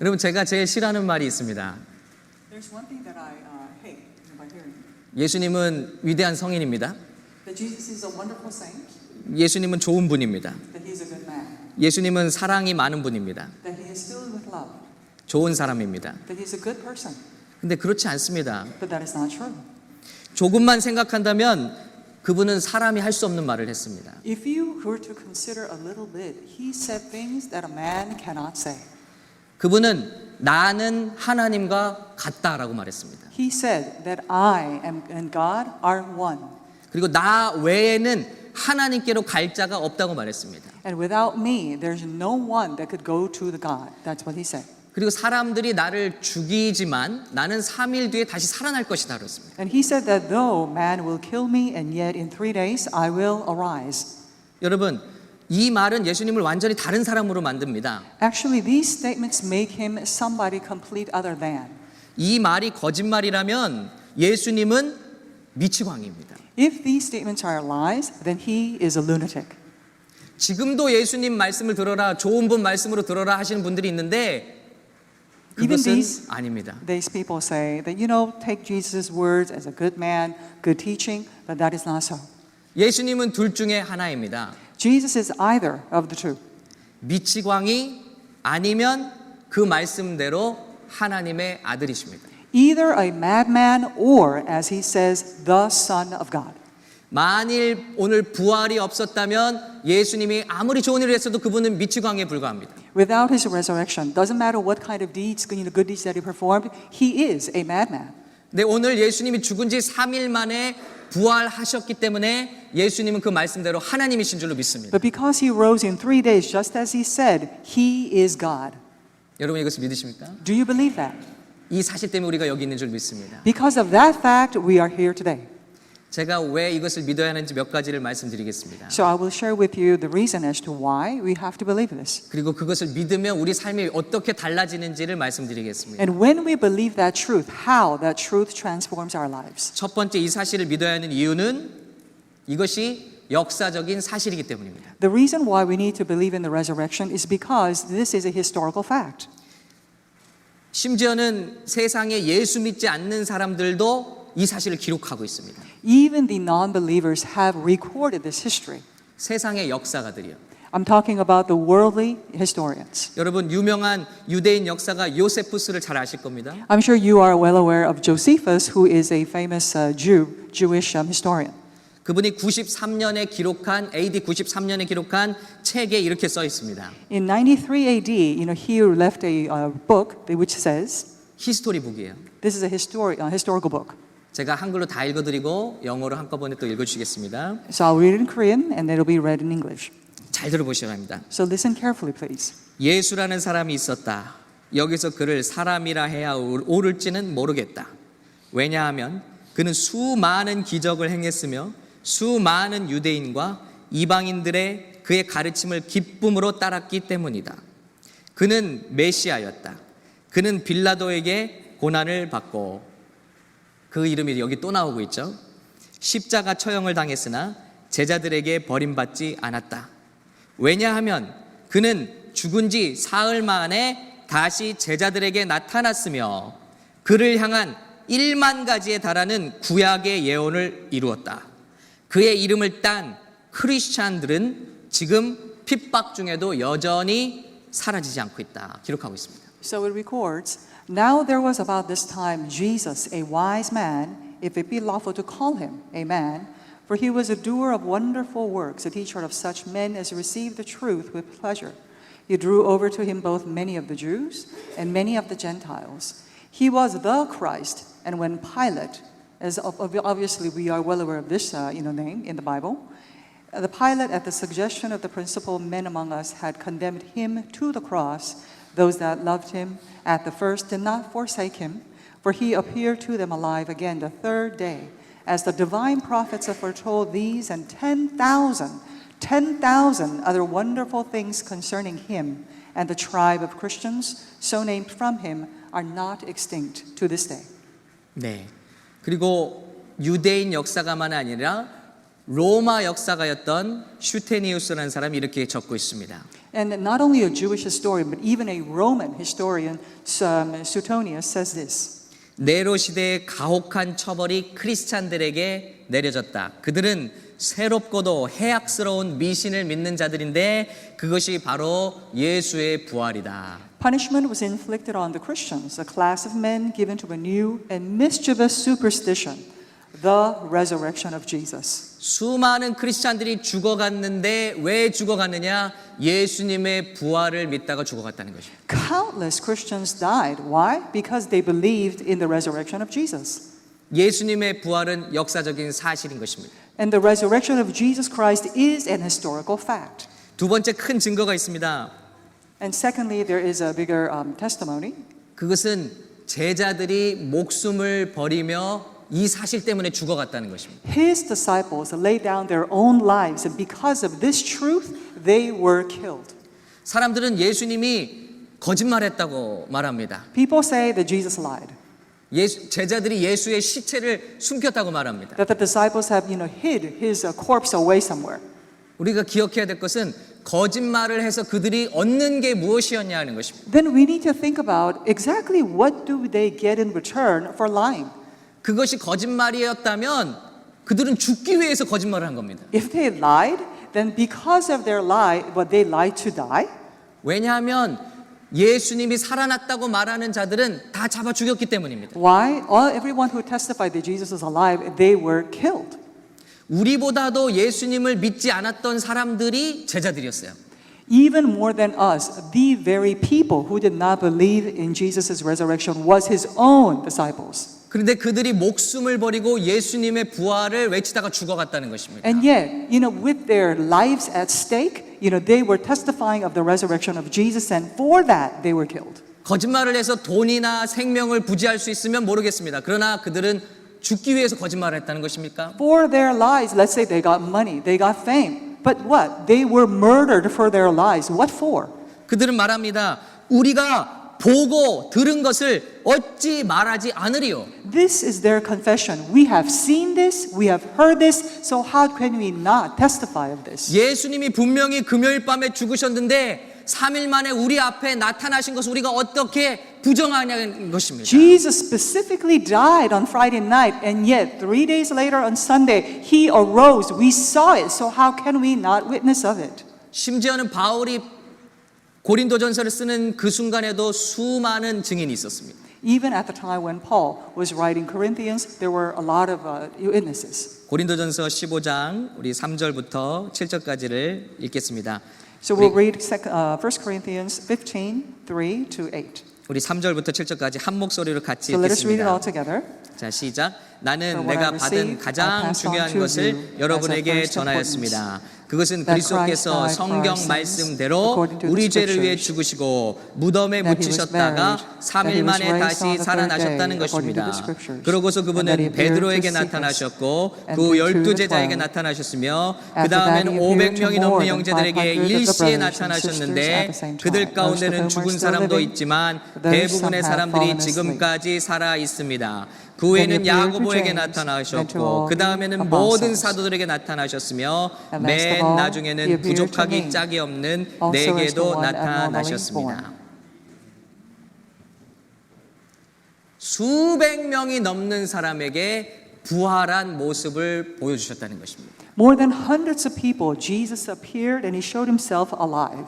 여러분 제가 제일 싫어하는 말이 있습니다. There's one thing that I uh, hate by hearing 예수님은 위대한 성인입니다. that Jesus is a wonderful saint, 예수님은 좋은 분입니다. that he's a good man, 예수님은 사랑이 많은 분입니다. that he is filled with love, 좋은 사람입니다. that he's a good person. 근데 그렇지 않습니다. But that is not true. 조금만 생각한다면 그분은 사람이 할 수 없는 말을 했습니다. If you were to consider a little bit, he said things that a man cannot say. 그분은 나는 하나님과 같다라고 말했습니다. He said that I am and God are one. 그리고 나 외에는 하나님께로 갈 자가 없다고 말했습니다. And without me, there's no one that could go to the God. That's what he said. 그리고 사람들이 나를 죽이지만 나는 3일 뒤에 다시 살아날 것이다 그랬습니다. And he said that though man will kill me, and yet in three days I will arise. 여러분, 이 말은 예수님을 완전히 다른 사람으로 만듭니다. Actually, these statements make him somebody complete other than. 이 말이 거짓말이라면 예수님은 미치광입니다. If these statements are lies, then he is a lunatic. 지금도 예수님 말씀을 들어라, 좋은 분 말씀으로 들어라 하시는 분들이 있는데 Even these- 아닙니다. These people say that, you know, take Jesus' words as a good man, good teaching, but that is not so. 예수님은 둘 중에 하나입니다. Jesus is either of the two. 미치광이 아니면 그 말씀대로 하나님의 아들이십니다. Either a madman or, as he says, the Son of God. 만일 오늘 부활이 없었다면 예수님이 아무리 좋은 일을 했어도 그분은 미치광에 불과합니다. Without his resurrection, doesn't matter what kind of deeds, you know, good deeds that he performed, he is a madman. 근데 오늘 예수님이 죽은 지 3일 만에 부활하셨기 때문에 예수님은 그 말씀대로 하나님이신 줄로 믿습니다. But because he rose in three days, just as he said, he is God. 여러분 이것을 믿으십니까? Do you believe that? 이 사실 때문에 우리가 여기 있는 줄 믿습니다. Because of that fact, we are here today. 제가 왜 이것을 믿어야 하는지 몇 가지를 말씀드리겠습니다. So I will share with you the reason as to why we have to believe this. 그리고 그것을 믿으면 우리 삶이 어떻게 달라지는지를 말씀드리겠습니다. And when we believe that truth, how that truth transforms our lives. 첫 번째 이 사실을 믿어야 하는 이유는 이것이 역사적인 사실이기 때문입니다. The reason why we need to believe in the resurrection is because this is a historical fact. 심지어는 세상에 예수 믿지 않는 사람들도 이 사실을 기록하고 있습니다. Even the non believers have recorded this history. 세상의 역사가들이요. I'm talking about the worldly historians. 여러분 유명한 유대인 역사가 요세푸스를 잘 아실 겁니다. I'm sure you are well aware of Josephus, who is a famous uh, Jew, Jewish um, historian. 그분이 93년에 기록한 AD 93년에 기록한 책에 이렇게 써 있습니다. In 93 AD, you know, he left a uh, book which says, 히스토리 북이에요. this is a histori- uh, historical book. 제가 한글로 다 읽어드리고 영어로 한꺼번에 또 읽어주시겠습니다. So I'll read it in Korean and it'll be read in English. 잘 들어보셔야 합니다. So listen carefully, please. 예수라는 사람이 있었다. 여기서 그를 사람이라 해야 옳을지는 모르겠다. 왜냐하면 그는 수많은 기적을 행했으며 수많은 유대인과 이방인들의 그의 가르침을 기쁨으로 따랐기 때문이다. 그는 메시아였다. 그는 빌라도에게 고난을 받고 그 이름이 여기 또 나오고 있죠. 십자가 처형을 당했으나 제자들에게 버림받지 않았다. 왜냐하면 그는 죽은 지 사흘 만에 다시 제자들에게 나타났으며 그를 향한 1만 가지에 달하는 구약의 예언을 이루었다. 그의 이름을 딴 크리스찬들은 지금 핍박 중에도 여전히 사라지지 않고 있다. 기록하고 있습니다. So it records Now there was about this time Jesus, a wise man, if it be lawful to call him a man, for he was a doer of wonderful works, a teacher of such men as received the truth with pleasure. He drew over to him both many of the Jews and many of the Gentiles. He was the Christ, and when Pilate, as ob- ob- obviously we are well aware of this uh, you know, name in the Bible, uh, the Pilate, at the suggestion of the principal men among us, had condemned him to the cross Those that loved him at the first did not forsake him, for he appeared to them alive again the third day, as the divine prophets have foretold these and 10,000, 10,000 other wonderful things concerning him and the tribe of Christians, so named from him, are not extinct to this day. 네. 그리고 유대인 역사가만 아니라 로마 역사가였던 슈테니우스라는 사람이 이렇게 적고 있습니다. And not only a Jewish historian, but even a Roman historian, um, Suetonius, says this. 네로 시대의 가혹한 처벌이 크리스찬들에게 내려졌다. 그들은 새롭고도 해악스러운 미신을 믿는 자들인데 그것이 바로 예수의 부활이다. Punishment was inflicted on the Christians, a class of men given to a new and mischievous superstition, the resurrection of Jesus. 수많은 크리스찬들이 죽어갔는데 왜 죽어갔느냐? 예수님의 부활을 믿다가 죽어갔다는 것입니다. Countless Christians died. Why? Because they believed in the resurrection of Jesus. 예수님의 부활은 역사적인 사실인 것입니다. And the resurrection of Jesus Christ is an historical fact. 두 번째 큰 증거가 있습니다. And secondly, there is a bigger um, testimony. 그것은 제자들이 목숨을 버리며 이 사실 때문에 죽어갔다는 것입니다. His disciples laid down their own lives, and because of this truth, they were killed. 사람들은 예수님이 거짓말했다고 말합니다. People say that Jesus lied, 예수, 제자들이 예수의 시체를 숨겼다고 말합니다. that the disciples have, you know, hid his uh, corpse away somewhere. 우리가 기억해야 될 것은 거짓말을 해서 그들이 얻는 게 무엇이었냐 하는 것입니다. Then we need to think about exactly what do they get in return for lying. 그것이 거짓말이었다면 그들은 죽기 위해서 거짓말을 한 겁니다. If they lied, then because of their lie, what they lied to die. 왜냐하면 예수님이 살아났다고 말하는 자들은 다 잡아 죽였기 때문입니다. Why? All everyone who testified that Jesus was alive, they were killed. 우리보다도 예수님을 믿지 않았던 사람들이 제자들이었어요. Even more than us, the very people who did not believe in Jesus' resurrection was his own disciples. 그런데 그들이 목숨을 버리고 예수님의 부활을 외치다가 죽어갔다는 것입니다. And yet, you know, with their lives at stake, you know, they were testifying of the resurrection of Jesus, and for that they were killed. 거짓말을 해서 돈이나 생명을 부지할 수 있으면 모르겠습니다. 그러나 그들은 죽기 위해서 거짓말을 했다는 것입니까? For their lives, let's say they got money, they got fame, but what? They were murdered for their lives. What for? 그들은 말합니다. 우리가 보고 들은 것을 어찌 말하지 않으리요. This is their confession. We have seen this, we have heard this, so how can we not testify of this? 예수님이 분명히 금요일 밤에 죽으셨는데 3일 만에 우리 앞에 나타나신 것을 우리가 어떻게 부정하냐는 것입니다. Jesus specifically died on Friday night, and yet three days later on Sunday, he arose. We saw it, so how can we not witness of it? 심지어는 바울이 고린도전서를 쓰는 그 순간에도 수많은 증인이 있었습니다. Even at the time when Paul was writing Corinthians, there were a lot of uh, witnesses. 고린도전서 15장 우리 3절부터 7절까지를 읽겠습니다. So we'll read uh, 1 Corinthians 15, 3 to 8. 우리 3절부터 7절까지 한 목소리로 같이 So let us read it all 읽겠습니다. together. 자, 시작. 나는 내가 받은 가장 중요한 것을 여러분에게 전하였습니다. 그것은 그리스도께서 성경 말씀대로 우리 죄를 위해 죽으시고 무덤에 묻히셨다가 buried, that he 3일 was 만에 다시 살아나셨다는 것입니다. 그러고서 그분은 베드로에게 나타나셨고 그 열두 제자에게. 나타나셨으며 그 다음에는 he appeared to 500명이 more 넘는 형제들에게 500 of the 일시에 나타나셨는데. 그들 가운데는 죽은 사람도 있지만 대부분의 사람들이. 지금까지 살아 있습니다. 그 후에는 야고보에게 나타나셨고 그 다음에는 모든. 사도들에게 나타나셨으며 맨 나중에는 부족하기 짝이 없는 내게도 나타나셨습니다. 수백 명이 넘는 사람에게 부활한 모습을 보여주셨다는 것입니다. More than hundreds of people, Jesus appeared and he showed himself alive,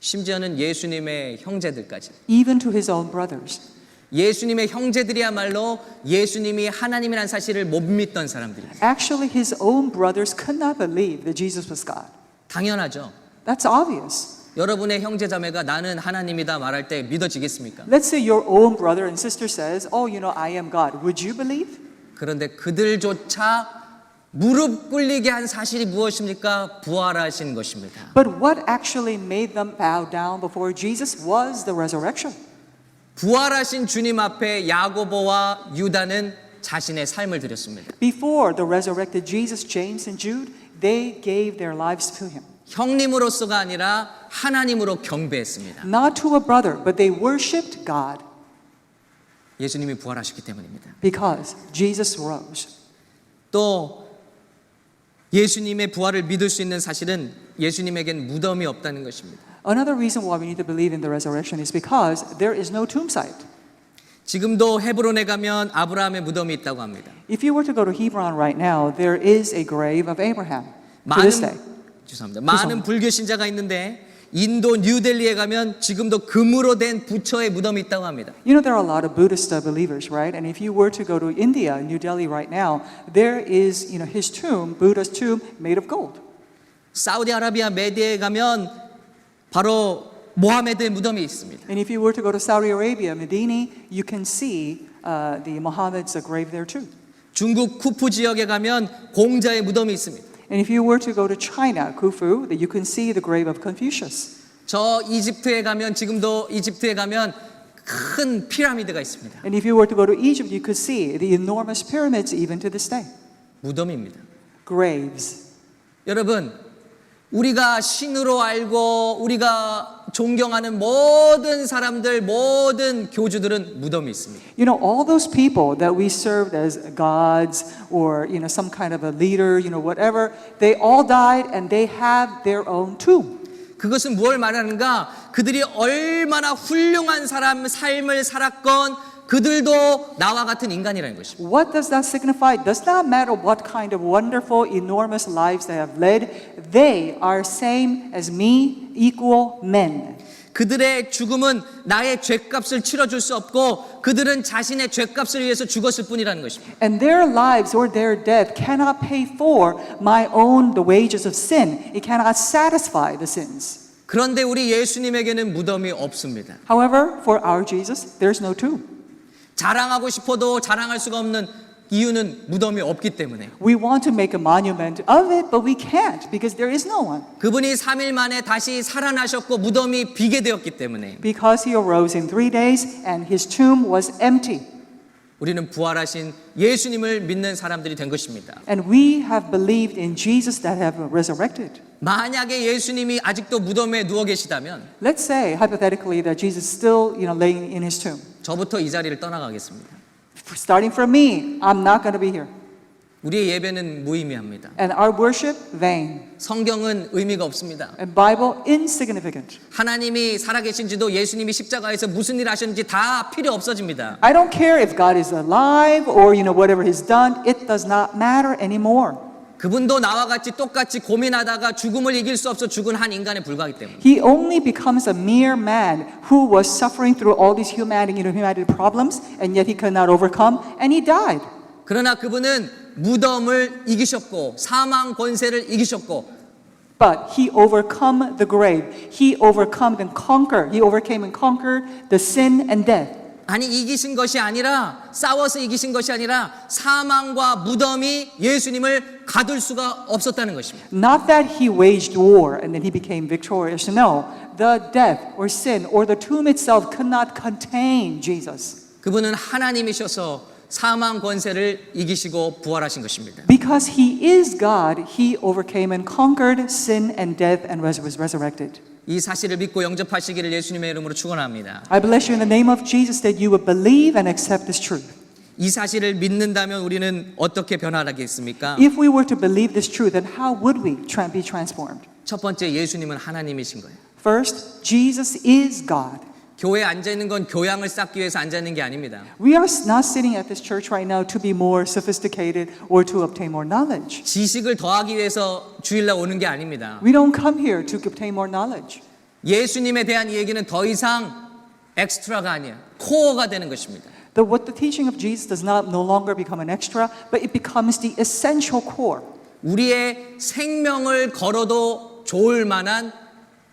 심지어는 예수님의 형제들까지. even to his own brothers. 예수님의 형제들이야말로 예수님이 하나님이라는 사실을 못 믿던 사람들입니다. Actually, his own brothers could not believe that Jesus was God. 당연하죠. That's obvious. 여러분의 형제 자매가 나는 하나님이다 말할 때 믿어지겠습니까? Let's say your own brother and sister says, "Oh, you know, I am God." Would you believe? 그런데 그들조차 무릎 꿇리게 한 사실이 무엇입니까? 부활하신 것입니다. But what actually made them bow down before Jesus was the resurrection. 부활하신 주님 앞에 야고보와 유다는 자신의 삶을 드렸습니다. Before the resurrected Jesus, James and Jude, they gave their lives to him. 형님으로서가 아니라 하나님으로 경배했습니다. Not to a brother, but they worshiped God 예수님이 부활하셨기 때문입니다. because Jesus rose. 또 예수님의 부활을 믿을 수 있는 사실은 예수님에겐 무덤이 없다는 것입니다. Another reason why we need to believe in the resurrection is because there is no tomb site. 지금도 헤브론에 가면 아브라함의 무덤이 있다고 합니다. If you were to go to Hebron right now, there is a grave of Abraham to this day. 많은 죄송합니다. 많은 불교 신자가 있는데 인도 뉴델리에 가면 지금도 금으로 된 부처의 무덤이 있다고 합니다. You know, there are a lot of Buddhist uh, believers, right? And if you were to go to India, New Delhi right now, there is, you know, his tomb, Buddha's tomb, made of gold. 사우디아라비아 메디에 가면 바로 모하메드의 무덤이 있습니다. And if you were to go to Saudi Arabia, Medini, you can see uh, the Muhammad's uh, grave there too. 중국 쿠프 지역에 가면 공자의 무덤이 있습니다. And if you were to go to China, Khufu, you can see the grave of Confucius. 저 이집트에 가면 지금도 이집트에 가면 큰 피라미드가 있습니다. And if you were to go to Egypt, you could see the enormous pyramids even to this day. 무덤입니다. Graves. 여러분, 우리가 신으로 알고 우리가 존경하는 모든 사람들, 모든 교주들은 무덤이 있습니다. You know, all those people that we served as gods or, you know, some kind of a leader, you know, whatever, they all died and they have their own tomb. 그것은 무엇을 말하는가? 그들이 얼마나 훌륭한 사람 삶을 살았건 그들도 나와 같은 인간이라는 것입니다. What does that signify? Does not matter what kind of wonderful, enormous lives they have led, they are same as me, equal men. 그들의 죽음은 나의 죄값을 치러줄 수 없고 그들은 자신의 죄값을 위해서 죽었을 뿐이라는 것입니다. And their lives or their death cannot pay for my own the wages of sin. It cannot satisfy the sins. 그런데 우리 예수님에게는 무덤이 없습니다. However, for our Jesus, there's no tomb. 자랑하고 싶어도 자랑할 수가 없는 이유는 무덤이 없기 때문에 We want to make a monument of it, but we can't because there is no one. 그분이 3일 만에 다시 살아나셨고 무덤이 비게 되었기 때문에 Because he arose in three days and his tomb was empty. 우리는 부활하신 예수님을 믿는 사람들이 된 것입니다. And we have believed in Jesus that have resurrected. 만약에 예수님이 아직도 무덤에 누워 계시다면 Let's say hypothetically that Jesus still, you know, laying in his tomb. 저부터 이 자리를 떠나가겠습니다. Starting from me, I'm not going to be here. 우리의 예배는 무의미합니다. And our worship vain. 성경은 의미가 없습니다. And Bible insignificant. 하나님이 살아계신지도 예수님이 십자가에서 무슨 일 하셨는지 다 필요 없어집니다. I don't care if God is alive or you know whatever he's done, it does not matter anymore. 그분도 나와 같이 똑같이 고민하다가 죽음을 이길 수 없어 죽은 한 인간에 불과하기 때문에 He only becomes a mere man who was suffering through all these humanity, you know, humanity problems, and yet he could not overcome, and he died. 그러나 그분은 무덤을 이기셨고 사망 권세를 이기셨고 But he overcome the grave. He overcome and conquer. He overcame and conquered the sin and death. 아니 이기신 것이 아니라 싸워서 이기신 것이 아니라 사망과 무덤이 예수님을 가둘 수가 없었다는 것입니다. Not that he waged war and then he became victorious. No, the death or sin or the tomb itself could not contain Jesus. 그분은 하나님이셔서 사망 권세를 이기시고 부활하신 것입니다. Because he is God, he overcame and conquered sin and death and was, was resurrected. 이 사실을 믿고 영접하시기를 예수님의 이름으로 축원합니다. I bless you in the name of Jesus that you would believe and accept this truth. 이 사실을 믿는다면 우리는 어떻게 변화하겠습니까? If we were to believe this truth, then how would we be transformed? 첫 번째 예수님은 하나님이신 거예요. First, Jesus is God. 교회에 앉아 있는 건 교양을 쌓기 위해서 앉아 있는 게 아닙니다. We are not sitting at this church right now to be more sophisticated or to obtain more knowledge. 지식을 더하기 위해서 주일날 오는 게 아닙니다. We don't come here to obtain more knowledge. 예수님에 대한 얘기는 더 이상 엑스트라가 아니에요. 코어가 되는 것입니다. The, what the teaching of Jesus does not no longer become an extra, but it becomes the essential core. 우리의 생명을 걸어도 좋을 만한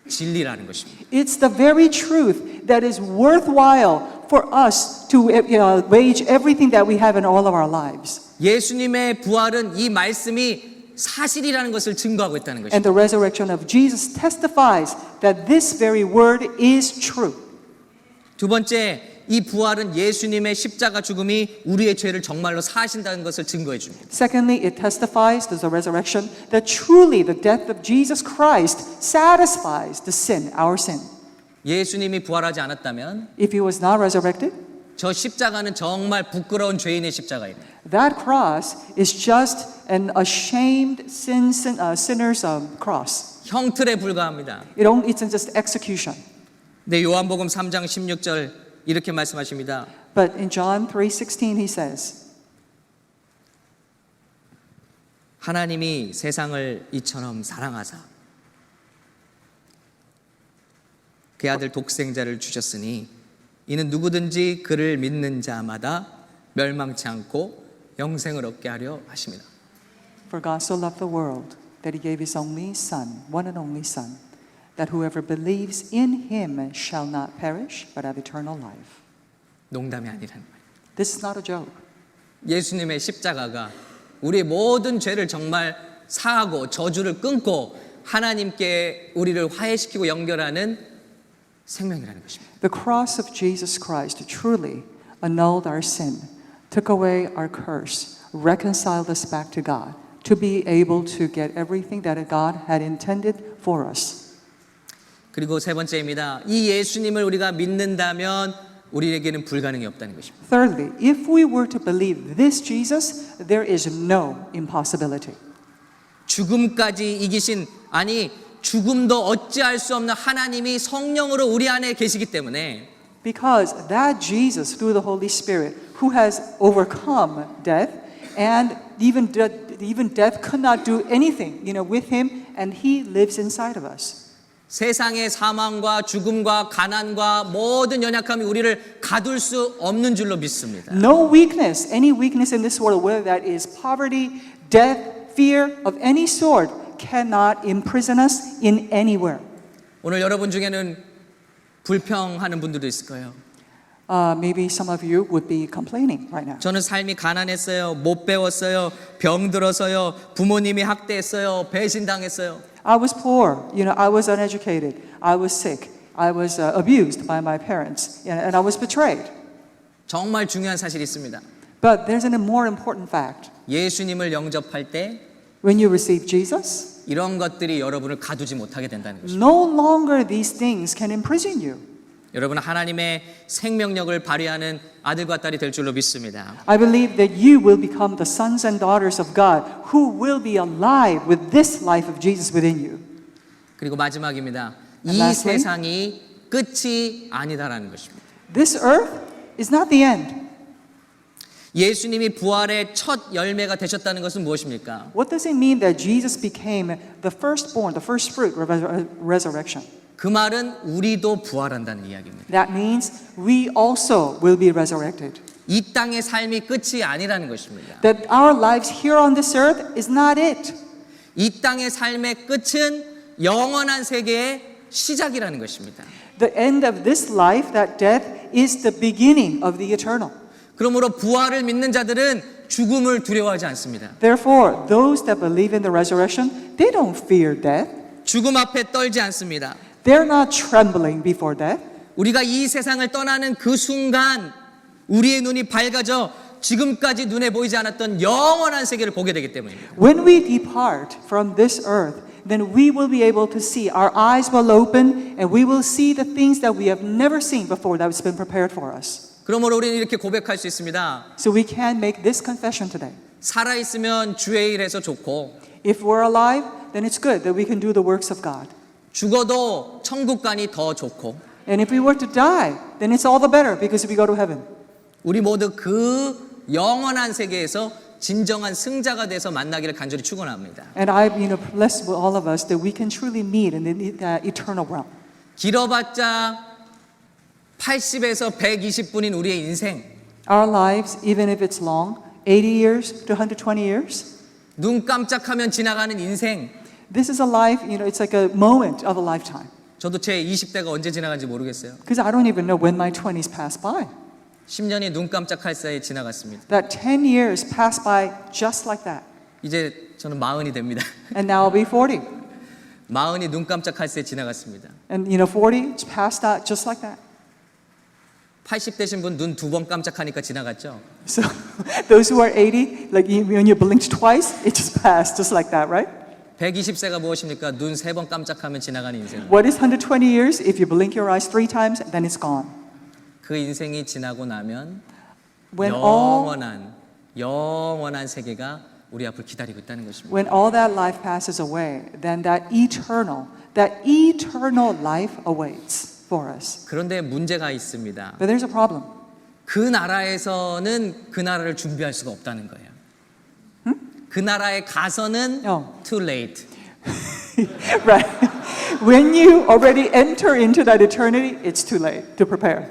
진리라는 것입니다. It's the very truth that is worthwhile for us to uh, you know, wage everything that we have in all of our lives. 예수님의 부활은 이 말씀이 사실이라는 것을 증거하고 있다는 것입니다. And the resurrection of Jesus testifies that this very word is true. 두 번째, 이 부활은 예수님의 십자가 죽음이 우리의 죄를 정말로 사하신다는 것을 증거해 줍니다. Secondly, it testifies to the resurrection that truly the death of Jesus Christ satisfies the sin, our sin. 예수님이 부활하지 않았다면 If he was not resurrected, 저 십자가는 정말 부끄러운 죄인의 십자가입니다. That cross is just an ashamed sin, sin, uh, sinner's um, cross. 형틀에 불과합니다. It only, it's just execution. 네, 요한복음 3장 16절 이렇게 말씀하십니다. But in John 3:16 he says, 하나님이 세상을 이처럼 사랑하사 그 아들 독생자를 주셨으니 이는 누구든지 그를 믿는 자마다 멸망치 않고 영생을 얻게 하려 하십니다. For God so loved the world that he gave his only son, one and only son, that whoever believes in him shall not perish but have eternal life. 농담이 아니라는 거예요. This is not a joke. 예수님의 십자가가 우리의 모든 죄를 정말 사하고 저주를 끊고 하나님께 우리를 화해시키고 연결하는 생명이라는 것입니다. The cross of Jesus Christ truly annulled our sin, took away our curse, reconciled us back to God, to be able to get everything that God had intended for us. 그리고 세 번째입니다. 이 예수님을 우리가 믿는다면 우리에게는 불가능이 없다는 것입니다. Thirdly, if we were to believe this Jesus, there is no impossibility. 죽음까지 이기신 아니 죽음도 어찌할 수 없는 하나님이 성령으로 우리 안에 계시기 때문에 Because that Jesus, through the Holy Spirit, who has overcome death, and even, de- even death could not do anything, you know, with him, and he lives inside of us. 세상의 사망과 죽음과 가난과 모든 연약함이 우리를 가둘 수 없는 줄로 믿습니다. No weakness, any weakness in this world, whether that is poverty, death, fear of any sort, cannot imprison us in anywhere. 오늘 여러분 중에는 불평하는 분들도 있을 거예요. Uh, maybe some of you would be complaining right now. 저는 삶이 가난했어요. 못 배웠어요. 병들어서요. 부모님이 학대했어요. 배신당했어요. I was poor, you know, I was uneducated, I was sick, I was uh, abused by my parents, and and I was betrayed. 정말 중요한 사실이 있습니다. But there's a more important fact. 예수님을 영접할 때 When you receive Jesus, 이런 것들이 여러분을 가두지 못하게 된다는 것입니다. no longer these things can imprison you. 여러분 하나님의 생명력을 발휘하는 아들과 딸이 될 줄로 믿습니다. I believe that you will become the sons and daughters of God who will be alive with this life of Jesus within you. 그리고 마지막입니다. 이 lastly? 세상이 끝이 아니다라는 것입니다. This earth is not the end. 예수님이 부활의 첫 열매가 되셨다는 것은 무엇입니까? What does it mean that Jesus became the firstborn, the first fruit of res- resurrection? 그 말은 우리도 부활한다는 이야기입니다. That means we also will be resurrected. 이 땅의 삶이 끝이 아니라는 것입니다. That our lives here on this earth is not it. 이 땅의 삶의 끝은 영원한 세계의 시작이라는 것입니다. The end of this life, that death, is the beginning of the eternal. 그러므로 부활을 믿는 자들은 죽음을 두려워하지 않습니다. Therefore, those that believe in the resurrection, they don't fear death. 죽음 앞에 떨지 않습니다. They're not trembling before death. 우리가 이 세상을 떠나는 그 순간 우리의 눈이 밝아져 지금까지 눈에 보이지 않았던 영원한 세계를 보게 되기 때문입니다. When we depart from this earth, then we will be able to see. Our eyes will open and we will see the things that we have never seen before that has been prepared for us. 그러므로 우리는 이렇게 고백할 수 있습니다. So we can make this confession today. 살아 있으면 주의 일해서 좋고 If we're alive, then it's good that we can do the works of God. 죽어도 천국 가니 더 좋고 And if we were to die, then it's all the better because we go to heaven. 우리 모두 그 영원한 세계에서 진정한 승자가 돼서 만나기를 간절히 축원합니다. And I, you know, bless all of us that we can truly meet in the uh, eternal realm. 길어봤자 80에서 120분인 우리의 인생 Our lives, even if it's long, 80 years to 120 years, 눈 깜짝하면 지나가는 인생 this is a life, you know, it's like a moment of a lifetime. 저도 제 20대가 언제 지나간지 모르겠어요. Because I don't even know when my 20s pass by. 10년이 눈 깜짝할 사이에 지나갔습니다. That 10 years pass by just like that. 이제 저는 마흔이 됩니다. And now I'll be 40. 마흔이 눈 깜짝할 새에 지나갔습니다. And, you know, 40, it's passed out just like that. 80 되신 분 눈 두 번 깜짝하니까 지나갔죠. So those who are 80, like you- when you blinked twice, it just passed just like that, right? 120세가 무엇입니까? 눈 세 번 깜짝하면 지나가는 인생. What is 120 years? If you blink your eyes three times, then it's gone. 그 인생이 지나고 나면 When all, 영원한 영원한 세계가 우리 앞을 기다리고 있다는 것입니다. when all that life passes away, then that eternal, that eternal life awaits for us. 그런데 문제가 있습니다. But there's a problem. 그 나라에서는 그 나라를 준비할 수가 없다는 거예요. 그 나라에 가서는 어. too late. right. When you already enter into that eternity, it's too late to prepare.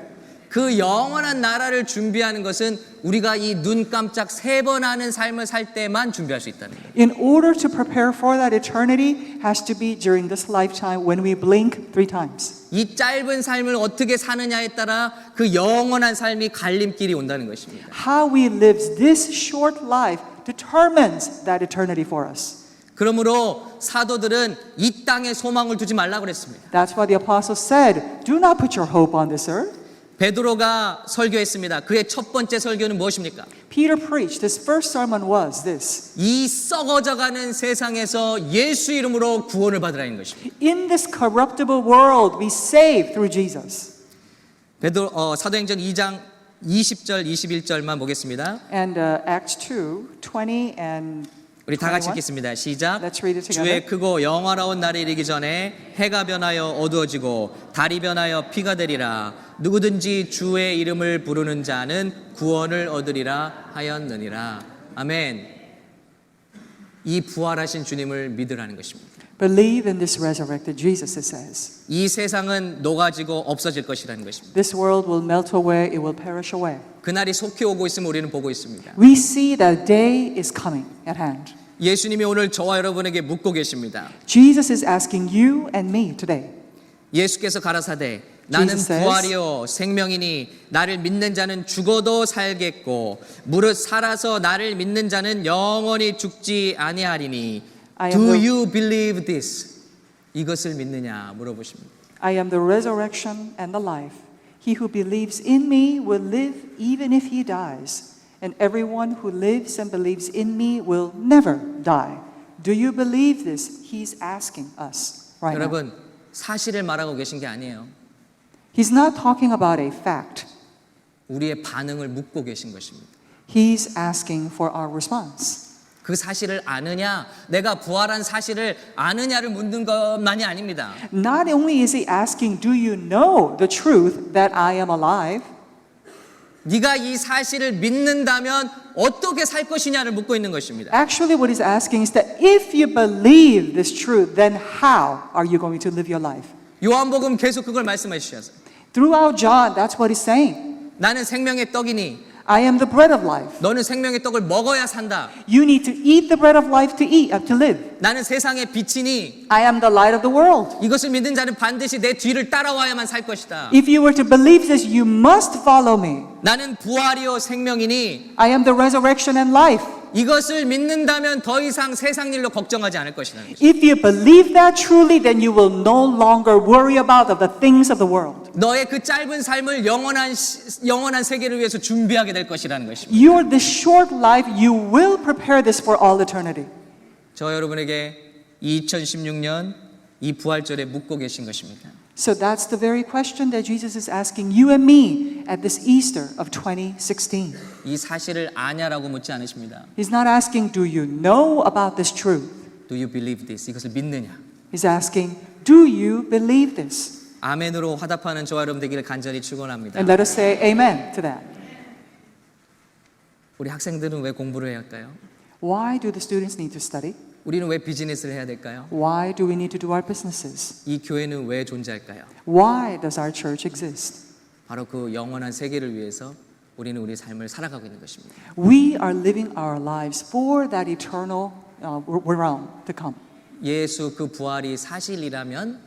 그 영원한 나라를 준비하는 것은 우리가 이 눈 깜짝 세 번 하는 삶을 살 때만 준비할 수 있다는 거예요. In order to prepare for that eternity has to be during this lifetime when we blink three times. 이 짧은 삶을 어떻게 사느냐에 따라 그 영원한 삶이 갈림길이 온다는 것입니다. How we live this short life determines that eternity for us. 그러므로 사도들은 이 땅에 소망을 두지 말라 그랬습니다. That's why the apostles said, Do not put your hope on this earth. 베드로가 설교했습니다. 그의 첫 번째 설교는 무엇입니까? Peter preached, his first sermon was this 이 썩어져가는 세상에서 예수 이름으로 구원을 받으라는 것입니다. In this corruptible world, we save through Jesus. 베드로 어, 사도행전 2장 20절 21절만 보겠습니다. And uh, Acts 2 20 and 우리 다 같이 21. 읽겠습니다. 시작. 주의 크고 영화로운 날이 이르기 전에 해가 변하여 어두워지고 달이 변하여 피가 되리라. 누구든지 주의 이름을 부르는 자는 구원을 얻으리라 하였느니라. 아멘. 이 부활하신 주님을 믿으라는 것입니다. Believe in this resurrected Jesus, it says. 이 세상은 녹아지고 없어질 것이라는 것입니다. This world will melt away, it will perish away. 그날이 속히 오고 있음을 우리는 보고 있습니다. We see that day is coming at hand. 예수님이 오늘 저와 여러분에게 묻고 계십니다. Jesus is asking you and me today. 예수께서 가라사대 나는 Jesus says, 부활이요 생명이니 나를 믿는 자는 죽어도 살겠고 무릇 살아서 나를 믿는 자는 영원히 죽지 아니하리니 I am Do the- you believe this? 이것을 믿느냐 물어보십니다. I am the resurrection and the life. He who believes in me will live even if he dies. And everyone who lives and believes in me will never die. Do you believe this? He's asking us right now. 여러분 사실을 말하고 계신 게 아니에요. He's not talking about a fact. 우리의 반응을 묻고 계신 것입니다. He's asking for our response. 그 사실을 아느냐, 내가 부활한 사실을 아느냐를 묻는 것만이 아닙니다. Not only is he asking, Do you know the truth that I am alive? 네가 이 사실을 믿는다면 어떻게 살 것이냐를 묻고 있는 것입니다. Actually, what he's asking is that if you believe this truth, then how are you going to live your life? 요한복음 계속 그걸 말씀해 주셔서 Throughout John, that's what he's saying. 나는 생명의 떡이니 I am the bread of life. 너는 생명의 떡을 먹어야 산다. You need to eat the bread of life to eat, uh, to live. 나는 세상의 빛이니 I am the light of the world. 이것을 믿는 자는 반드시 내 뒤를 따라와야만 살 것이다. If you were to believe this, you must follow me. 나는 부활이요 생명이니 I am the resurrection and life. 이것을 믿는다면 더 이상 세상 일로 걱정하지 않을 것이다. If you believe that truly, then you will no longer worry about the things of the world. 너의 그 짧은 삶을 영원한 시- 영원한 세계를 위해서 준비하게 될 것이라는 것입니다. Your this short life, you will prepare this for all eternity. 저 여러분에게 2016년 이 부활절에 묻고 계신 것입니다. So that's the very question that Jesus is asking you and me at this Easter of 2016. 이 사실을 아냐라고 묻지 않으십니다. He's not asking, Do you know about this truth? Do you believe this? 이것을 믿느냐? He's asking, Do you believe this? 아멘으로 화답하는 저와 여러분 되기를 간절히 축원합니다. And let us say amen to that. 우리 학생들은 왜 공부를 해야 할까요? Why do the students need to study? 우리는 왜 비즈니스를 해야 될까요? Why do we need to do our businesses? 이 교회는 왜 존재할까요? Why does our church exist? 바로 그 영원한 세계를 위해서 우리는 우리 삶을 살아가고 있는 것입니다. We are living our lives for that eternal uh, realm to come. 예수 그 부활이 사실이라면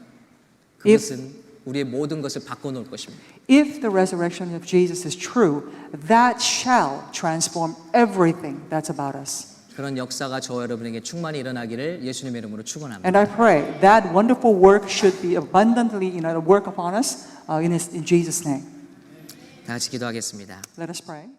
그것은 우리의 모든 것을 바꿔놓을 것입니다. If the resurrection of Jesus is true, that shall transform everything that's about us. 그런 역사가 저 여러분에게 충만히 일어나기를 예수님의 이름으로 축원합니다. And I pray that wonderful work should be abundantly, you know, work upon us uh, in, his, in Jesus' name. 다 같이 기도하겠습니다. Let us pray.